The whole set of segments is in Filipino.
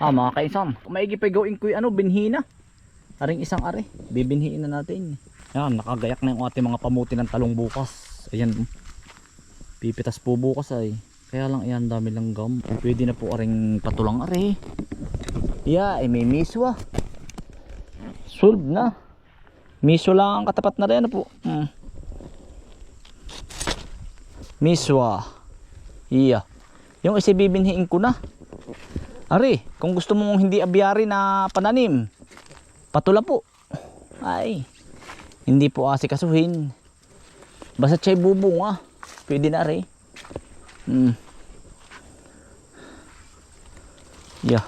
Ah, mga kaisan. Maigi pa gawin ko yung ano, binhina. Aring isang are. Bibinhiin na natin. Yan, nakagayak na yung ating mga pamuti ng talong bukas. Ayan. Pipitas po bukas ay. Kaya lang yan, dami lang gum. Pwede na po aring patulang are. Yeah, ay may miswa. Solve na. Miso lang ang katapat na rin. Ano po? Hmm. Miswa. Iya. Yung isa bibinhiin ko na. Ari, kung gusto mong hindi abyari na pananim, patula po. Ay, hindi po asikasuhin. Basta siya'y bubunga. Pwede na ari. Hmm. Yeah.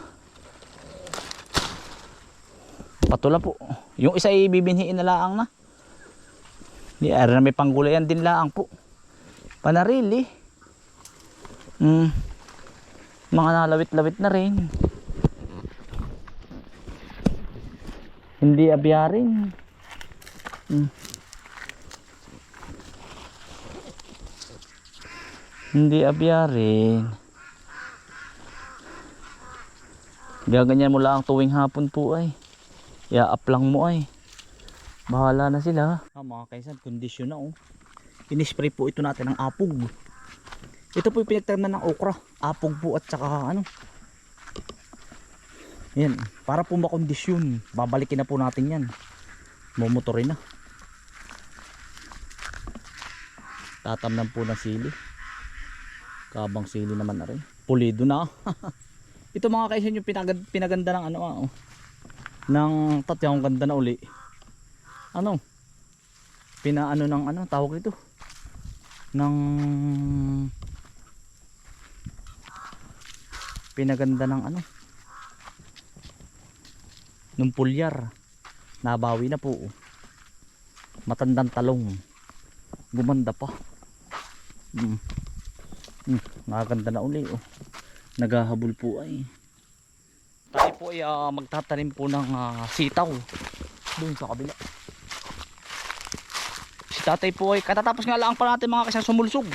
Patula po. Yung isa ay bibinhiin na laang na. Di ari na may panggulayan din laang po. Panarili. Hmm. Mga nalawit-lawit na rin. Hindi abyarin. Hmm. Hindi abyarin. Gaganyan mo lang tuwing hapon po ay. I-up lang mo ay. Bahala na sila. Ah, mga kaisan, kondisyon na oh. Inispray po ito natin ng apog. Ito po yung pinagtagnan ng okra. Apog po at saka ano. Yan. Para po makondisyon. Babalikin na po natin yan. Mumutorin na. Tatamnan po ng sili. Kabang sili naman na rin. Pulido na. Ito mga kaisan yung pinaganda, pinaganda ng ano ah. Oh. Ng tatyang ganda na uli. Ano? Pinaano ng ano tawag ito? Ng pinaganda ng ano? Nung pulyar. Nabawi na po. Matandang talong. Gumanda pa. Mm. Mm, nakaganda na uli oh. naghahabol po ay. Tayo po ay ah, magtatanim po ng ah, sitaw. Doon sa kabila. Si tatay po ay katatapos nga lang pa natin mga kasya sumulsog.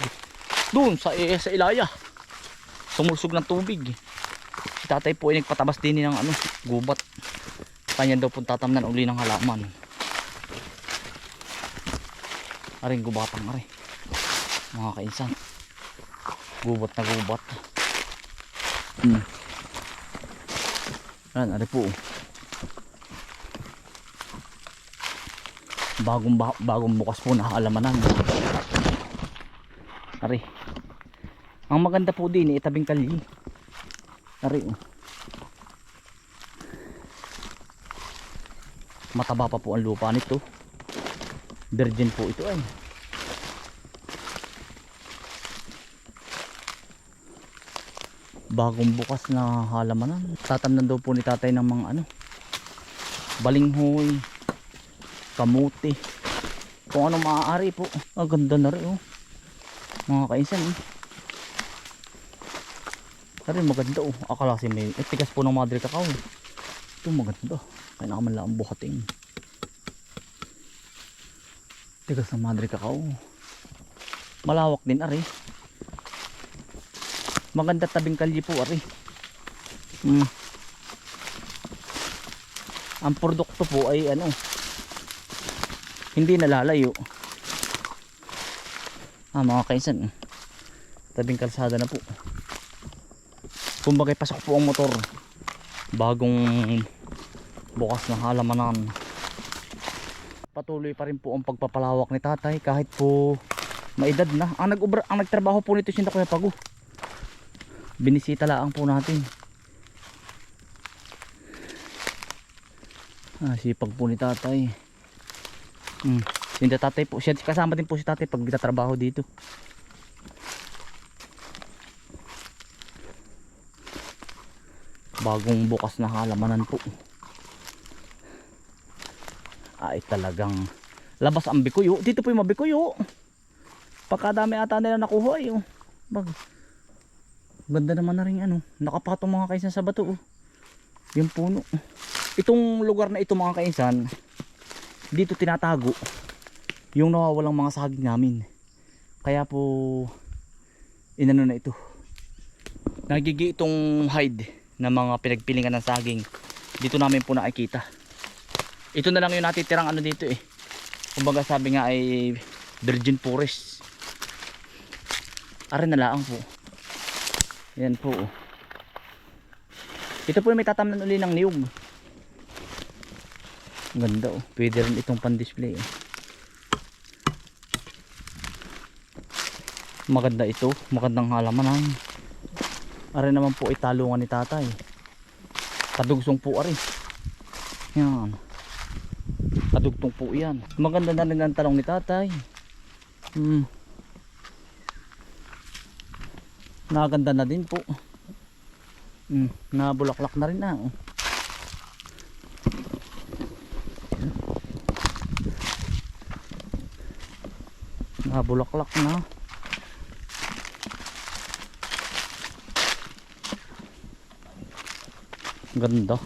Doon sa, eh, sa ilaya sumulsog ng tubig si tatay po ay nagpatabas din ng ano, gubat. Kanya daw pong tatamnan uli ng halaman. Aring gubatang ari mga kainsan. Gubat na gubat. Hmm. yan ari po. Bagong ba- bagong bukas po na halamanan ari ang maganda po din eh, tabing kali ari oh. mataba pa po ang lupa nito. Virgin po ito ay. Bagong bukas na halamanan. Tatamnan daw po ni tatay ng mga ano balinghoy kamuti kung ano maaari po. Ang ganda na rin oh. Mga kainsan eh Pero maganda oh. Akala kasi may eh, po ng madre kakao ito maganda. Kaya naman lang ang buhating tigas ng madre kakao. Malawak din ari maganda tabing kalye po ari hmm. ang produkto po ay ano hindi nalalayo. Ah mga kaisan tabing kalsada na po kumbaga pasok po ang motor. Bagong bukas na halamanan. Patuloy pa rin po ang pagpapalawak ni tatay kahit po maedad na. Ang, nag ang nagtrabaho po nito sinta kuya pago. Binisita lang po natin. Ah, sipag po ni tatay. Hmm. sinta tatay po siya kasama din po si tatay pag trabaho dito bagong bukas na halamanan po. Ay talagang labas ang bikuyo. Dito po yung mabikuyo pagkadami ata nila nakuha ay oh. Bag. ganda naman na rin ano. Nakapatong mga kaisan sa bato oh. yung puno. Itong lugar na ito mga kaisan dito tinatago yung nawawalang mga saging namin. Kaya po inano na ito. Nagigi itong hide na mga pinagpilingan ng saging. Dito namin po nakikita. Ito na lang yung natitirang ano dito eh. Kumbaga sabi nga ay virgin forest. Are na lang po. Yan po. oh. Ito po yung may tatamnan uli ng niyog. Ganda oh. Pwede rin itong pan-display oh. Maganda ito. Magandang halaman ang. Are naman po italungan ni tatay. Kadugsong po ari. Yan. Kadugtong po yan. Maganda na rin ang talong ni tatay. Hmm. Naganda na din po. Hmm. Nabulaklak na rin na. Oh. Nabulaklak na. Ganda.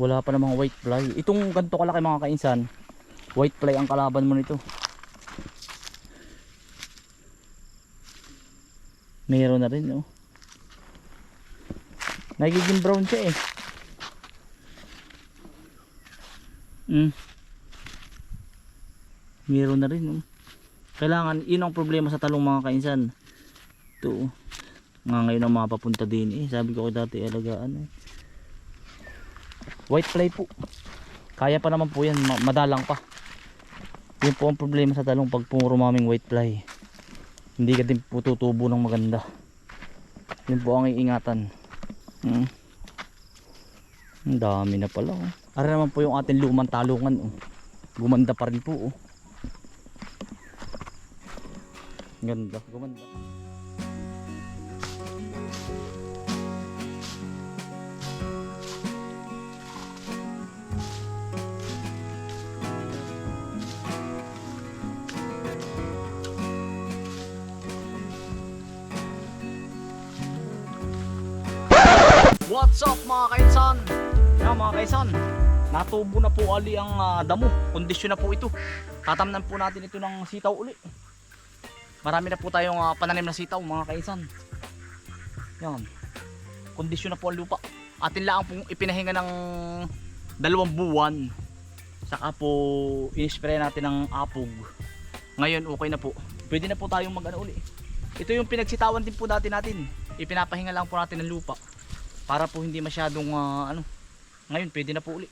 Wala pa namang white fly. Itong ganito kalaki mga kainsan, white fly ang kalaban mo nito. Meron na rin oh. Nagiging brown siya eh. Mm. Meron na rin oh. Kailangan, yun ang problema sa talong mga kainsan. Ito. oh. Nga ngayon ang mapapunta din eh. Sabi ko dati alagaan eh. White fly po. Kaya pa naman po yan. ma- Madalang pa. Yun po ang problema sa talong pag puro maming white fly. Hindi ka din po tutubo ng maganda. Yun po ang iingatan. Hmm. Ang dami na pala oh. Ara naman po yung ating lumang talungan oh. Gumanda pa rin po oh. Ganda, gumanda. Mga kaisan, natubo na po ali ang ah, damo. Kondisyon na po ito. Tatamnan po natin ito ng sitaw uli. Marami na po tayong ah, pananim na sitaw mga kaisan. Yan. Kondisyon na po ang lupa. Atin lang pong ipinahinga ng dalawang buwan. Saka po inispray natin ng apog. Ngayon okay na po. Pwede na po tayong mag ano uli. Ito yung pinagsitawan din po dati natin. Ipinapahinga lang po natin ng lupa para po hindi masyadong ah, ano ngayon pwede na po uli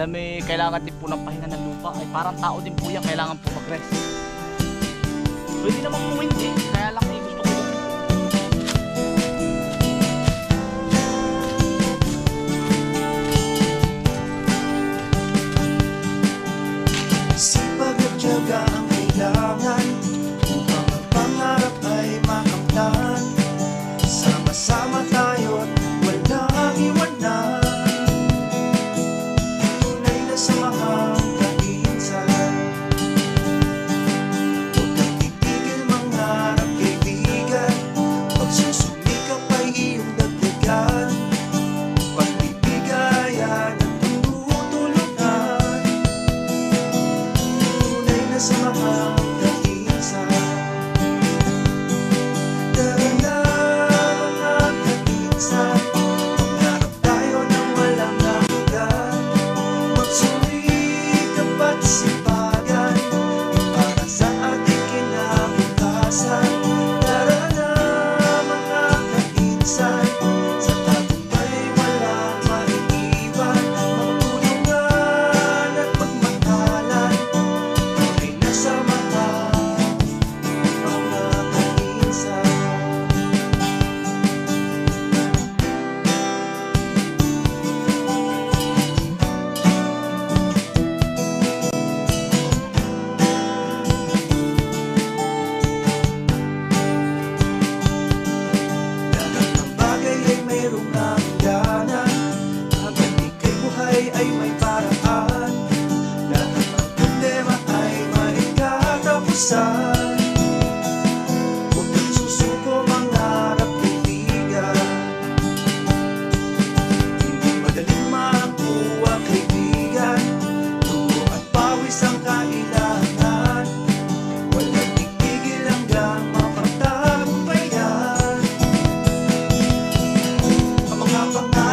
alam mo eh, kailangan din po ng pahinga ng lupa. Ay parang tao din po yan kailangan po mag-rest. Pwede naman po hindi kaya lang eh gusto ko Sipag at tiyaga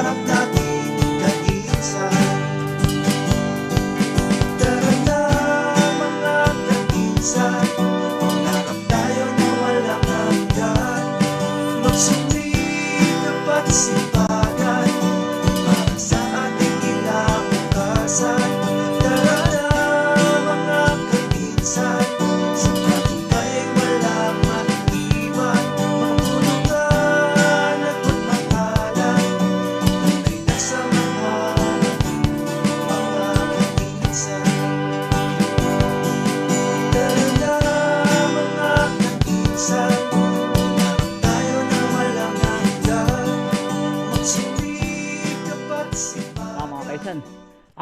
afraid to die.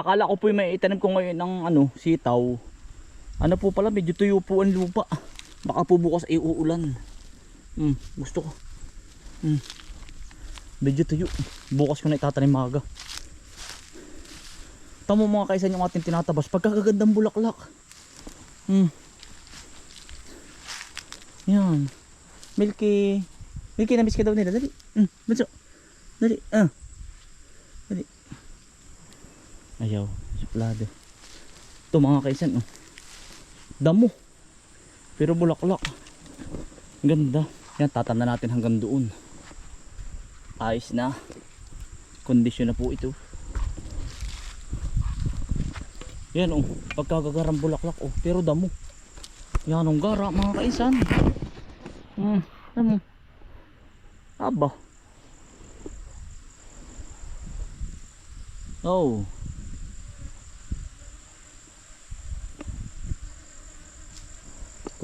Akala ko po yung may itanim ko ngayon ng ano, sitaw. Ano po pala, medyo tuyo po ang lupa. Baka po bukas ay uulan. Hmm, gusto ko. Hmm. Medyo tuyo. Bukas ko na itatanim maga. Tamo mga kaisan yung ating tinatabas. Pagkakagandang bulaklak. Hmm. Yan. Milky. Milky, namiss ka daw nila. Dali. Hmm, bunso. Dali. Ah. Dali. Ayaw, suplado. Ito mga kaisan, oh. Damo. Pero bulaklak. Ganda. Yan, tatanda natin hanggang doon. Ayos na. Kondisyon na po ito. Yan, oh. Pagkagagarang bulaklak, oh. Pero damo. Yan, ang gara, mga kaisan. Hmm, damo. Aba. Oh.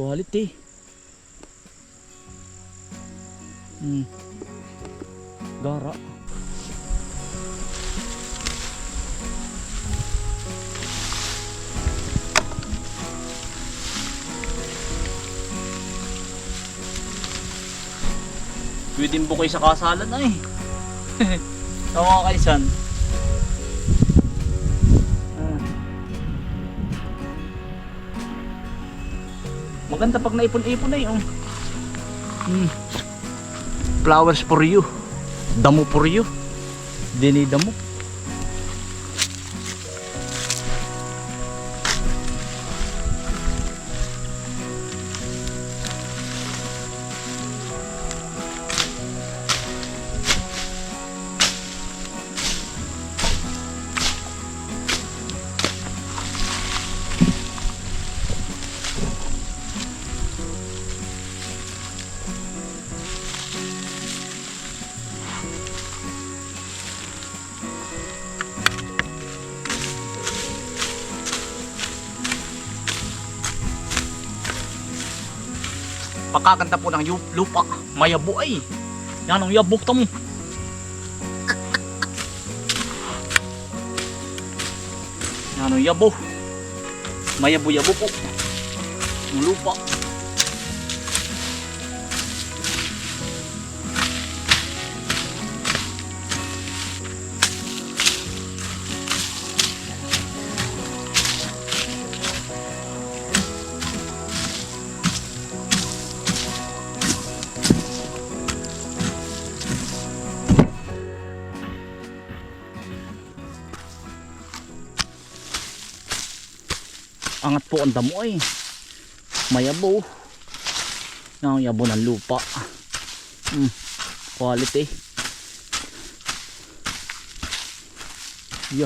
Quality. Hmm. Gara. Pwede mo kayo sa kasalan na eh. Tama ka kaisan. Maganda pag naipon-ipon na yun. Hmm. Flowers for you. Damo for you. Dini damo. Pagkaganda po ng lupa. Mayabo ay. Yan ang yabok tamo. Yan ang yabo. Mayabo-yabo po. Ang lupa. Angat po ang damo ay. Mayabo. Ang yabo ng lupa. Mm, quality. Yo.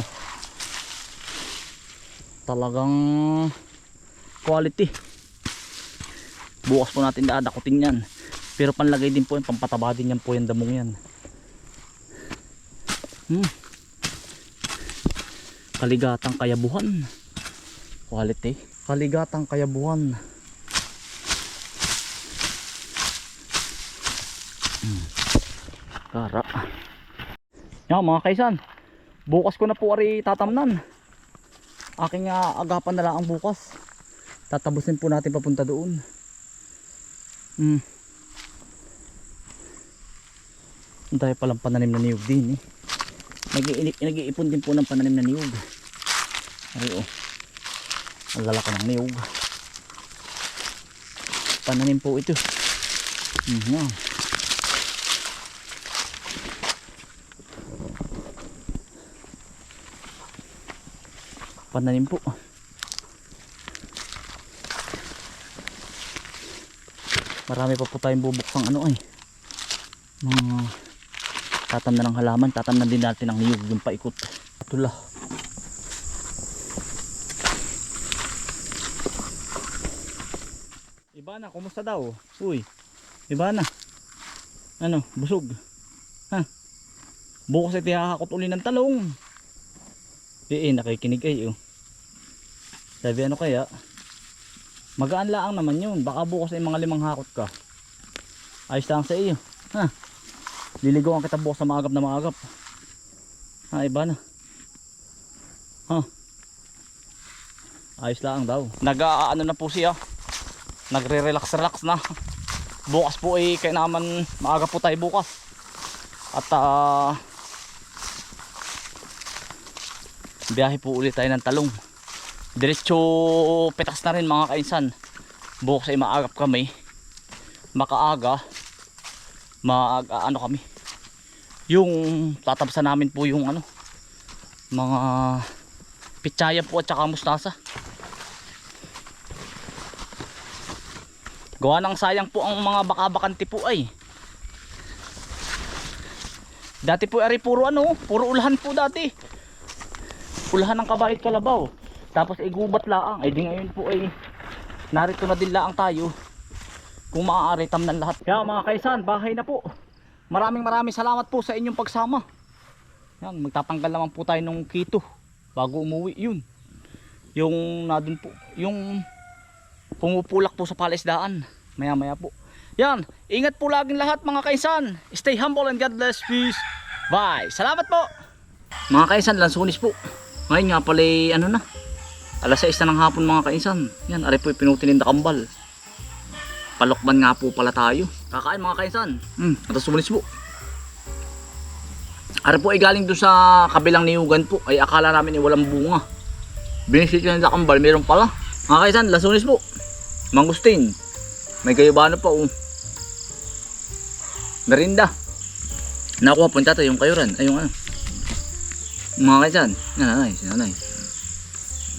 Talagang quality. Bukas po natin dadakutin yan. Pero panlagay din po yan, pampataba din yan po yung damong yan. Hmm. Kaligatang kayabuhan quality. Kaligatang kayabuhan hmm. kara yan mga kaisan. Bukas ko na po ari tatamnan. Aking uh, agapan na lang ang bukas. Tatabusin po natin papunta doon. Hmm. tayo palang pananim na niyog din eh. Nag-i- nag-iipon din po ng pananim na niyog. Ay oh ang lalaki ng niyog. Pananim po ito. Mm, yan. pananim po. Marami pa po tayong bubuksang ano ay mga tatamnan ng halaman. Tatamnan din natin ng niyog yung paikot. Tula kumusta daw? Uy, Ibana. Ano, busog. Ha? Bukas ay tihakakot uli ng talong. Eh, eh, nakikinig kayo. Sabi ano kaya? Magaan laang naman yun. Baka bukas ay mga limang hakot ka. Ayos lang sa iyo. Ha? Liligawan kita bukas sa maagap na maagap. Ha, iba na. Ha? Ayos lang daw. Nag-ano na po siya. Nagre-relax-relax na. Bukas po ay kaya naman maaga po tayo bukas. At ah biyahe po ulit tayo ng talong. Diretso petas na rin mga kainsan. Bukas ay maagap kami. Makaaga. Maaga ano kami. Yung tatabsan namin po yung ano mga pitsaya po at saka mustasa. Gawa ng sayang po ang mga baka-bakanti po ay. Dati po ari puro ano, puro ulahan po dati. Ulahan ng kabait kalabaw. Tapos igubat laang. Ay di ngayon po ay narito na din laang tayo. Kung maaari tamnan lahat. Kaya mga kaisan, bahay na po. Maraming maraming salamat po sa inyong pagsama. Yan, magtatanggal naman po tayo ng kito bago umuwi yun. Yung na po, yung pumupulak po sa palaisdaan. Maya maya po. Yan, ingat po laging lahat mga kaisan. Stay humble and God bless. Peace. Bye. Salamat po. Mga kaisan, lansunis po. Ngayon nga pala ano na. Alas 6 na ng hapon mga kaisan. Yan, ari po pinutin ng kambal. Palokban nga po pala tayo. Kakain mga kaisan. Hmm, atas sumulis po. Ari po ay galing doon sa kabilang niyugan po. Ay akala namin ay walang bunga. Binisit ko ng kambal, meron pala. Mga kaisan, lasunis po. Mangustin. May gayabano pa oh. Merinda. Nakuha po yung tatay yung kayuran. Ay yung ano. Mga kaisan. Nanay, si nanay.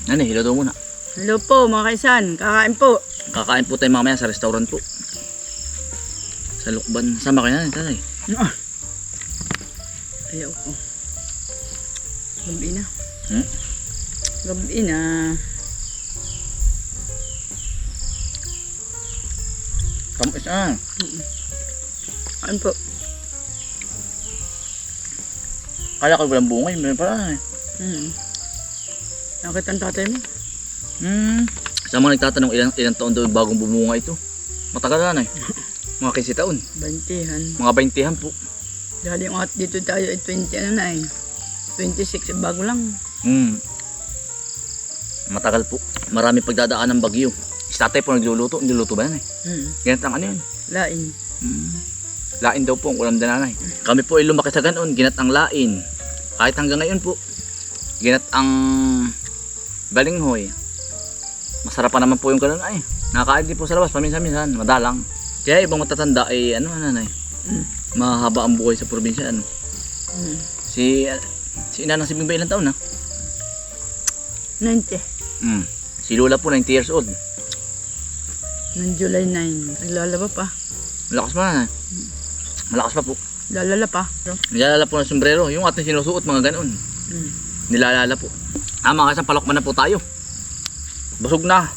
Nanay, hilo daw muna. Hello po mga kaisan, kakain po. Kakain po tayo mamaya sa restaurant po. Sa Lukban. Sama kayo nanay, tatay. Ayaw ko. Gabi na. Hmm? Gabi na. Kamu ah. Kain po. Kala ko walang bunga, meron pala eh. Hmm. Nakita ang tatay mo? Hmm. Sa mga nagtatanong ilang, ilang taon daw bagong bumunga ito. Matagal na eh. Mga 15 taon. Bantihan. Mga 20 po. Dahil yung at dito tayo ay 20 ano na eh. 26, eh, bago lang. Hmm. Matagal po. Marami pagdadaan ng bagyo. Si tatay po nagluluto. Nagluluto ba yan eh? Hmm. Ganit ang ano yun. Lain. Hmm. Lain daw po ang ulam na nanay. Kami po ay lumaki sa ganoon. Ginat ang lain. Kahit hanggang ngayon po. Ginat ang balinghoy. Masarap pa naman po yung ganun ay. Nakakain din po sa labas paminsan-minsan. Madalang. Kaya ibang matatanda ay ano nanay. Hmm. Mahaba ang buhay sa probinsya. Ano. Hmm. Si si Inanang Sibing ba ilang taon na? 90. Hmm. Si Lola po 90 years old. Noong July 9. Naglalaba pa. Malakas pa na. Malakas pa po. Lalala pa. Nilalala po ng sombrero. Yung ating sinusuot mga ganoon. Hmm. Nilalala po. Ah mga kasang palokman na po tayo. Busog na.